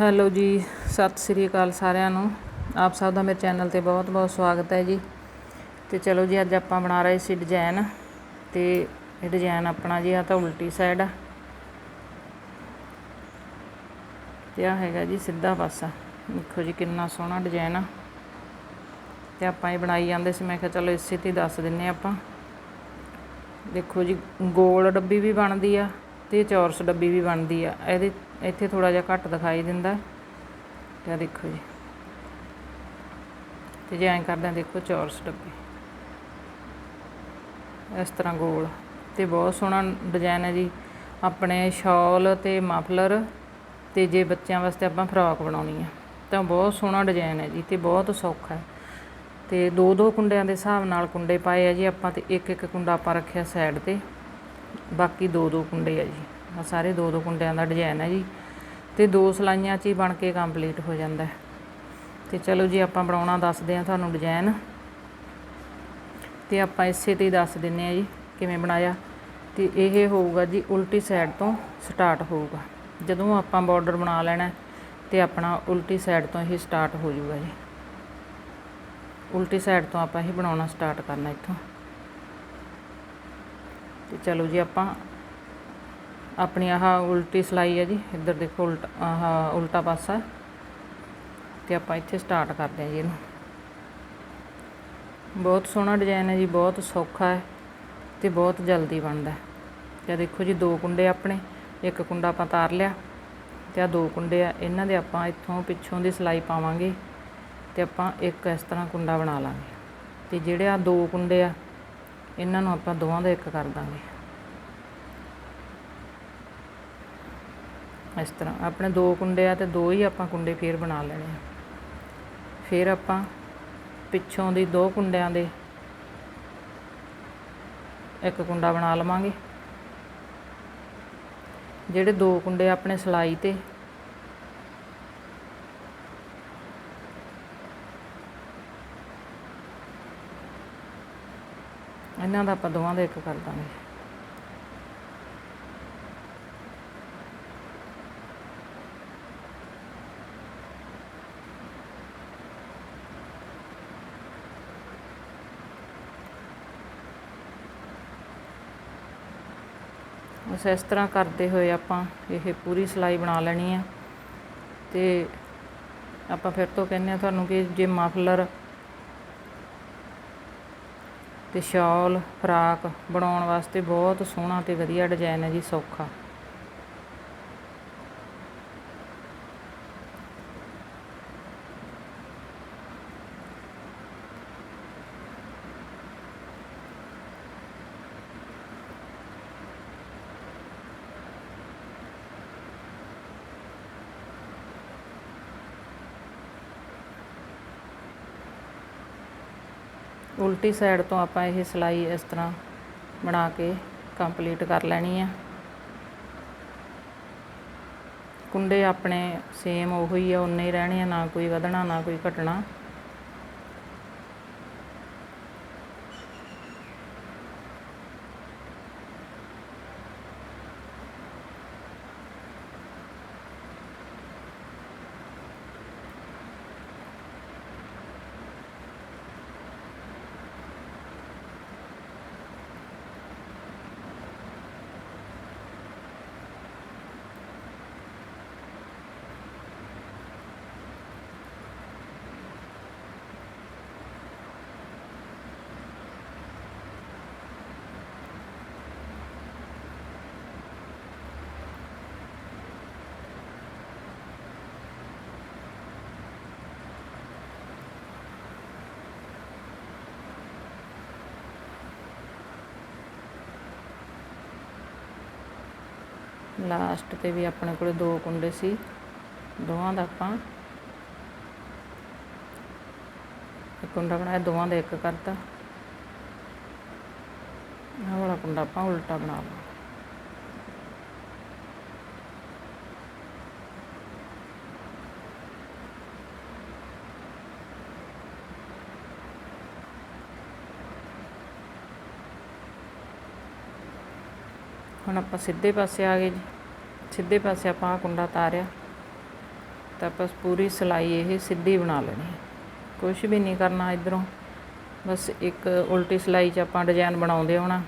Hello ਜੀ, ਸਤਿ ਸ੍ਰੀ ਅਕਾਲ ਸਾਰਿਆਂ ਨੂੰ। ਆਪ ਸਭ ਦਾ ਮੇਰੇ ਚੈਨਲ ਤੇ ਬਹੁਤ ਬਹੁਤ ਸਵਾਗਤ ਹੈ ਜੀ। ਤੇ ਚਲੋ ਜੀ, ਅੱਜ ਆਪਾਂ ਬਣਾ ਰਹੇ ਸੀ ਡਿਜ਼ਾਈਨ ਤੇ ਇਹ ਡਿਜ਼ਾਈਨ ਆਪਣਾ ਜੀ ਆ ਤਾਂ ਉਲਟੀ ਸਾਈਡ ਆ। ਤੇ ਆ ਹੈਗਾ ਜੀ ਸਿੱਧਾ ਪਾਸਾ। ਦੇਖੋ ਜੀ, ਕਿੰਨਾ ਸੋਹਣਾ ਡਿਜ਼ਾਈਨ ਆ। ਤੇ ਆਪਾਂ ਇਹ ਬਣਾਈ ਜਾਂਦੇ ਸੀ, ਮੈਂ ਕਿਹਾ ਚਲੋ ਇਸੇ ਤੇ ਹੀ ਦੱਸ ਦਿੰਨੇ ਆਪਾਂ। ਦੇਖੋ ਜੀ, ਗੋਲ ਡੱਬੀ ਵੀ ਬਣਦੀ ਆ ਤੇ ਚੌਰਸ ਡੱਬੀ ਵੀ ਬਣਦੀ ਆ। ਇਹਦੇ ਇੱਥੇ ਥੋੜਾ ਜਿਹਾ ਘੱਟ ਦਿਖਾਈ ਦਿੰਦਾ। ਤੇ ਆ ਦੇਖੋ ਜੀ। ਤੇ ਜੇ ਐਂ ਕਰਦੇ ਆ, ਦੇਖੋ ਚੌਰਸ ਡੱਬੀ। ਇਸ ਤਰ੍ਹਾਂ ਗੋਲ। ਤੇ ਬਹੁਤ ਸੋਹਣਾ ਡਿਜ਼ਾਈਨ ਹੈ ਜੀ। ਆਪਣੇ ਸ਼ਾਲ ਤੇ ਮਫਲਰ ਤੇ ਜੇ ਬੱਚਿਆਂ ਵਾਸਤੇ ਆਪਾਂ ਫਰਾਕ ਬਣਾਉਣੀ ਆ। ਤਾਂ ਬਹੁਤ ਸੋਹਣਾ ਡਿਜ਼ਾਈਨ ਹੈ ਜੀ ਤੇ ਬਹੁਤ ਸੌਖਾ ਹੈ। ਤੇ ਦੋ ਦੋ ਕੁੰਡਿਆਂ ਦੇ ਹਿਸਾਬ ਨਾਲ ਕੁੰਡੇ ਪਾਏ ਆ ਜੀ ਆਪਾਂ ਤੇ ਇੱਕ ਇੱਕ ਕੁੰਡਾ ਆਪਾਂ ਰੱਖਿਆ ਸਾਈਡ ਤੇ। ਬਾਕੀ ਦੋ ਦੋ ਕੁੰਡੇ ਆ ਜੀ। ਆ ਸਾਰੇ ਦੋ ਦੋ ਕੁੰਡਿਆਂ ਦਾ ਡਿਜ਼ਾਈਨ ਹੈ ਜੀ। ਤੇ ਦੋ ਸਲਾਈਆਂ 'ਚ ਹੀ ਬਣ ਕੇ ਕੰਪਲੀਟ ਹੋ ਜਾਂਦਾ ਹੈ। ਤੇ ਚਲੋ ਜੀ, ਆਪਾਂ ਬਣਾਉਣਾ ਦੱਸਦੇ ਆ ਤੁਹਾਨੂੰ ਡਿਜ਼ਾਈਨ ਤੇ ਆਪਾਂ ਇਸੇ ਤੇ ਹੀ ਦੱਸ ਦਿੰਨੇ ਆ ਜੀ, ਕਿਵੇਂ ਬਣਾਇਆ। ਤੇ ਇਹ ਹੋਊਗਾ ਜੀ, ਉਲਟੀ ਸਾਈਡ ਤੋਂ ਸਟਾਰਟ ਹੋਊਗਾ। ਜਦੋਂ ਆਪਾਂ ਬਾਰਡਰ ਬਣਾ ਲੈਣਾ ਤੇ ਆਪਣਾ ਉਲਟੀ ਸਾਈਡ ਤੋਂ ਹੀ ਸਟਾਰਟ ਹੋ ਜਾਊਗਾ ਜੀ। ਉਲਟੀ ਸਾਈਡ ਤੋਂ ਆਪਾਂ ਇਹ ਬਣਾਉਣਾ ਸਟਾਰਟ ਕਰਨਾ ਇੱਥੋਂ। ਤੇ ਚਲੋ ਜੀ, ਆਪਾਂ ਆਪਣੀ ਆਹ ਉਲਟੀ ਸਲਾਈ ਹੈ ਜੀ, ਇੱਧਰ ਦੇਖੋ ਉਲਟਾ, ਆਹ ਉਲਟਾ ਪਾਸਾ। ਤੇ ਆਪਾਂ ਇੱਥੇ ਸਟਾਰਟ ਕਰਦੇ ਹਾਂ ਜੀ ਇਹਨੂੰ। ਬਹੁਤ ਸੋਹਣਾ ਡਿਜ਼ਾਈਨ ਹੈ ਜੀ, ਬਹੁਤ ਸੌਖਾ ਹੈ ਤੇ ਬਹੁਤ ਜਲਦੀ ਬਣਦਾ ਹੈ। ਤੇ ਦੇਖੋ ਜੀ, ਦੋ ਕੁੰਡੇ ਆਪਣੇ, ਇੱਕ ਕੁੰਡਾ ਆਪਾਂ ਤਾਰ ਲਿਆ ਤੇ ਆ ਦੋ ਕੁੰਡੇ ਆ, ਇਹਨਾਂ ਦੇ ਆਪਾਂ ਇੱਥੋਂ ਪਿੱਛੋਂ ਦੀ ਸਲਾਈ ਪਾਵਾਂਗੇ ਤੇ ਆਪਾਂ ਇੱਕ ਇਸ ਤਰ੍ਹਾਂ ਕੁੰਡਾ ਬਣਾ ਲਾਂਗੇ। ਤੇ ਜਿਹੜੇ ਆ ਦੋ ਕੁੰਡੇ ਆ, ਇਹਨਾਂ ਨੂੰ ਆਪਾਂ ਦੋਵਾਂ ਦਾ ਇੱਕ ਕਰ ਦਾਂਗੇ। ਇਸ ਤਰ੍ਹਾਂ। ਆਪਣੇ ਦੋ ਕੁੰਡੇ ਆ ਤੇ ਦੋ ਹੀ ਆਪਾਂ ਕੁੰਡੇ ਫੇਰ ਬਣਾ ਲੈਣੇ ਆ। ਫਿਰ ਆਪਾਂ ਪਿੱਛੋਂ ਦੀ ਦੋ ਕੁੰਡਿਆਂ ਦੇ ਇੱਕ ਕੁੰਡਾ ਬਣਾ ਲਵਾਂਗੇ। ਜਿਹੜੇ ਦੋ ਕੁੰਡੇ ਆਪਣੇ ਸਲਾਈ ਤੇ ਇਹਨਾਂ ਦਾ ਆਪਾਂ ਦੋਵਾਂ ਦਾ ਇੱਕ ਕਰ ਦਾਂਗੇ। ਬਸ ਇਸ ਤਰ੍ਹਾਂ ਕਰਦੇ ਹੋਏ ਆਪਾਂ ਇਹ ਪੂਰੀ ਸਿਲਾਈ ਬਣਾ ਲੈਣੀ ਆ। ਤੇ ਆਪਾਂ ਫਿਰ ਤੋਂ ਕਹਿੰਦੇ ਆ ਤੁਹਾਨੂੰ ਕਿ ਜੇ ਮਫਲਰ ਤੇ ਸ਼ਾਲ, ਫਰਾਕ ਬਣਾਉਣ ਵਾਸਤੇ ਬਹੁਤ ਸੋਹਣਾ ਤੇ ਵਧੀਆ ਡਿਜ਼ਾਈਨ ਹੈ ਜੀ, ਸੌਖਾ। ਉਲਟੀ ਸਾਈਡ ਤੋਂ ਆਪਾਂ ਇਹ ਸਿਲਾਈ ਇਸ ਤਰ੍ਹਾਂ ਬਣਾ ਕੇ ਕੰਪਲੀਟ ਕਰ ਲੈਣੀ ਆ। ਕੁੰਡੇ ਆਪਣੇ ਸੇਮ ਉਹੀ ਆ, ਉਨੇ ਹੀ ਰਹਿਣੇ ਆ, ਨਾ ਕੋਈ ਵਧਣਾ, ਨਾ ਕੋਈ ਘਟਣਾ। ਲਾਸਟ ਤੇ ਵੀ ਆਪਣੇ ਕੋਲ ਦੋ ਕੁੰਡੇ ਸੀ। ਦੋਵਾਂ ਦਾ ਆਪਾਂ ਇੱਕ ਕੁੰਡਾ ਬਣਾਇਆ, ਦੋਵਾਂ ਦਾ ਇੱਕ ਕਰਤਾ। ਆਹ ਵਾਲਾ ਕੁੰਡਾ ਆਪਾਂ ਉਲਟਾ ਬਣਾ ਲਵਾਂ ਹੁਣ ਆਪਾਂ ਸਿੱਧੇ ਪਾਸੇ ਆ ਗਏ ਜੀ। ਸਿੱਧੇ ਪਾਸੇ ਆਪਾਂ ਆਹ ਕੁੰਡਾ ਤਾਰਿਆ। ਤਾਂ ਆਪਾਂ ਪੂਰੀ ਸਿਲਾਈ ਇਹ ਸਿੱਧੀ ਬਣਾ ਲੈਣੀ ਹੈ। ਕੁਝ ਵੀ ਨਹੀਂ ਕਰਨਾ ਇਧਰੋਂ। ਬਸ ਇੱਕ ਉਲਟੀ ਸਿਲਾਈ 'ਚ ਆਪਾਂ ਡਿਜ਼ਾਈਨ ਬਣਾਉਂਦੇ ਹੋਣਾ।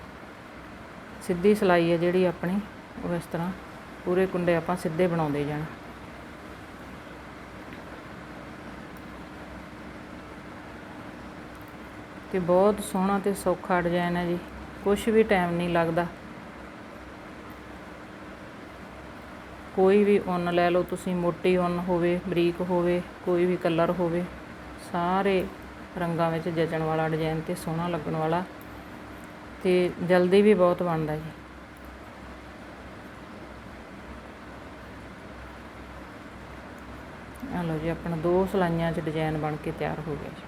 ਸਿੱਧੀ ਸਿਲਾਈ ਹੈ ਜਿਹੜੀ ਆਪਣੀ। ਉਹ ਇਸ ਤਰ੍ਹਾਂ ਪੂਰੇ ਕੁੰਡੇ ਆਪਾਂ ਸਿੱਧੇ ਬਣਾਉਂਦੇ ਜਾਣਾ। ਤੇ ਬਹੁਤ ਸੋਹਣਾ ਤੇ ਸੌਖਾ ਡਿਜ਼ਾਈਨ ਹੈ ਜੀ। ਕੁਝ ਵੀ ਟਾਈਮ ਨਹੀਂ ਲੱਗਦਾ। ਕੋਈ ਵੀ ਉੱਨ ਲੈ ਲਓ, ਤੁਸੀਂ ਮੋਟੀ ਉੱਨ ਹੋਵੇ, ਬਰੀਕ ਹੋਵੇ, ਕੋਈ ਵੀ ਕਲਰ ਹੋਵੇ, ਸਾਰੇ ਰੰਗਾਂ ਵਿੱਚ ਜਚਣ ਵਾਲਾ ਡਿਜ਼ਾਈਨ ਤੇ ਸੋਹਣਾ ਲੱਗਣ ਵਾਲਾ ਤੇ ਜਲਦੀ ਵੀ ਬਹੁਤ ਬਣਦਾ ਜੀ। ਆ ਲਓ ਜੀ, ਆਪਣਾ ਦੋ ਸਲਾਈਆਂ 'ਚ ਡਿਜ਼ਾਈਨ ਬਣ ਕੇ ਤਿਆਰ ਹੋ ਗਿਆ ਜੀ।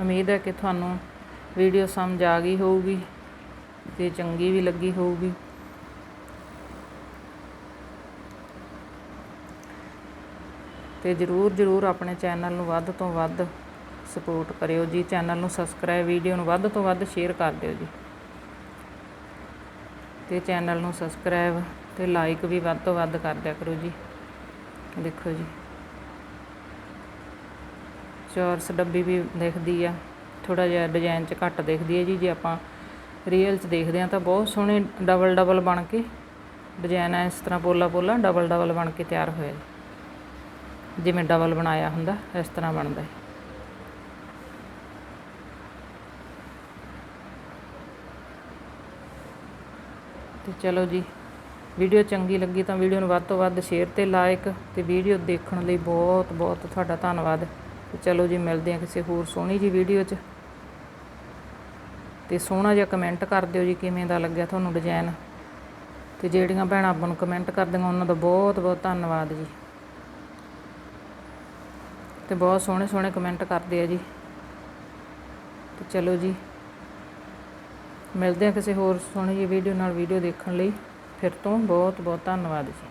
ਉਮੀਦ ਹੈ ਕਿ ਤੁਹਾਨੂੰ ਵੀਡੀਓ ਸਮਝ ਆ ਗਈ ਹੋਊਗੀ ਤੇ ਚੰਗੀ ਵੀ ਲੱਗੀ ਹੋਊਗੀ। ਤੇ ਜਰੂਰ ਜਰੂਰ ਆਪਣੇ ਚੈਨਲ ਨੂੰ ਵੱਧ ਤੋਂ ਵੱਧ ਸਪੋਰਟ ਕਰਿਓ ਜੀ। ਚੈਨਲ ਨੂੰ ਸਬਸਕ੍ਰਾਈਬ ਵੀਡੀਓ ਨੂੰ ਵੱਧ ਤੋਂ ਵੱਧ ਸ਼ੇਅਰ ਕਰ ਦਿਓ ਜੀ। ਤੇ ਚੈਨਲ ਨੂੰ ਸਬਸਕ੍ਰਾਈਬ ਤੇ ਲਾਈਕ ਵੀ ਵੱਧ ਤੋਂ ਵੱਧ ਕਰ ਦਿਆ ਕਰੋ ਜੀ। ਦੇਖੋ ਜੀ। ਚੌਰਸ ਡੱਬੀ ਵੀ ਦਿਖਦੀ ਆ। ਥੋੜਾ ਜਿਹਾ ਡਿਜ਼ਾਈਨ 'ਚ ਘੱਟ ਦਿਖਦੀ ਹੈ ਜੀ। ਜੇ ਆਪਾਂ ਰੀਅਲ 'ਚ ਦੇਖਦੇ ਆ ਤਾਂ ਬਹੁਤ ਸੋਹਣੇ ਡਬਲ ਡਬਲ ਬਣ ਕੇ ਡਿਜ਼ਾਈਨ ਹੈ ਇਸ ਤਰ੍ਹਾਂ ਪੋਲਾ ਪੋਲਾ ਡਬਲ ਡਬਲ ਬਣ ਕੇ ਤਿਆਰ ਹੋਇਆ ਜੀ। ਜਿਵੇਂ ਡਬਲ ਬਣਾਇਆ ਹੁੰਦਾ, ਇਸ ਤਰ੍ਹਾਂ ਬਣਦਾ ਹੈ। ਤੇ ਚਲੋ ਜੀ ਵੀਡੀਓ ਚੰਗੀ ਲੱਗੀ ਤਾਂ ਵੀਡੀਓ ਨੂੰ ਵੱਧ ਤੋਂ ਵੱਧ ਸ਼ੇਅਰ ਤੇ ਲਾਈਕ ਤੇ ਵੀਡੀਓ ਦੇਖਣ ਲਈ ਬਹੁਤ ਬਹੁਤ ਤੁਹਾਡਾ ਧੰਨਵਾਦ। ਤੇ ਚਲੋ ਜੀ, ਮਿਲਦੇ ਹਾਂ ਕਿਸੇ ਹੋਰ ਸੋਹਣੀ ਜੀ ਵੀਡੀਓ 'ਚ। ਤੇ ਸੋਹਣਾ ਜਿਹਾ ਕਮੈਂਟ ਕਰ ਦਿਓ ਜੀ, ਕਿਵੇਂ ਦਾ ਲੱਗਿਆ ਤੁਹਾਨੂੰ ਡਿਜ਼ਾਈਨ ਤੇ ਜਿਹੜੀਆਂ ਭੈਣਾਂ ਆਪਾਂ ਨੂੰ ਕਮੈਂਟ ਕਰਦੀਆਂ ਉਹਨਾਂ ਦਾ ਬਹੁਤ ਬਹੁਤ ਧੰਨਵਾਦ ਜੀ। ਤੇ ਬਹੁਤ ਸੋਹਣੇ ਸੋਹਣੇ ਕਮੈਂਟ ਕਰਦੇ ਆ ਜੀ। ਤੇ ਚਲੋ ਜੀ। ਮਿਲਦੇ ਆ ਕਿਸੇ ਹੋਰ ਸੋਹਣੀ ਜੀ ਵੀਡੀਓ ਨਾਲ ਵੀਡੀਓ ਦੇਖਣ ਲਈ। ਫਿਰ ਤੋਂ ਬਹੁਤ ਬਹੁਤ ਧੰਨਵਾਦ ਜੀ।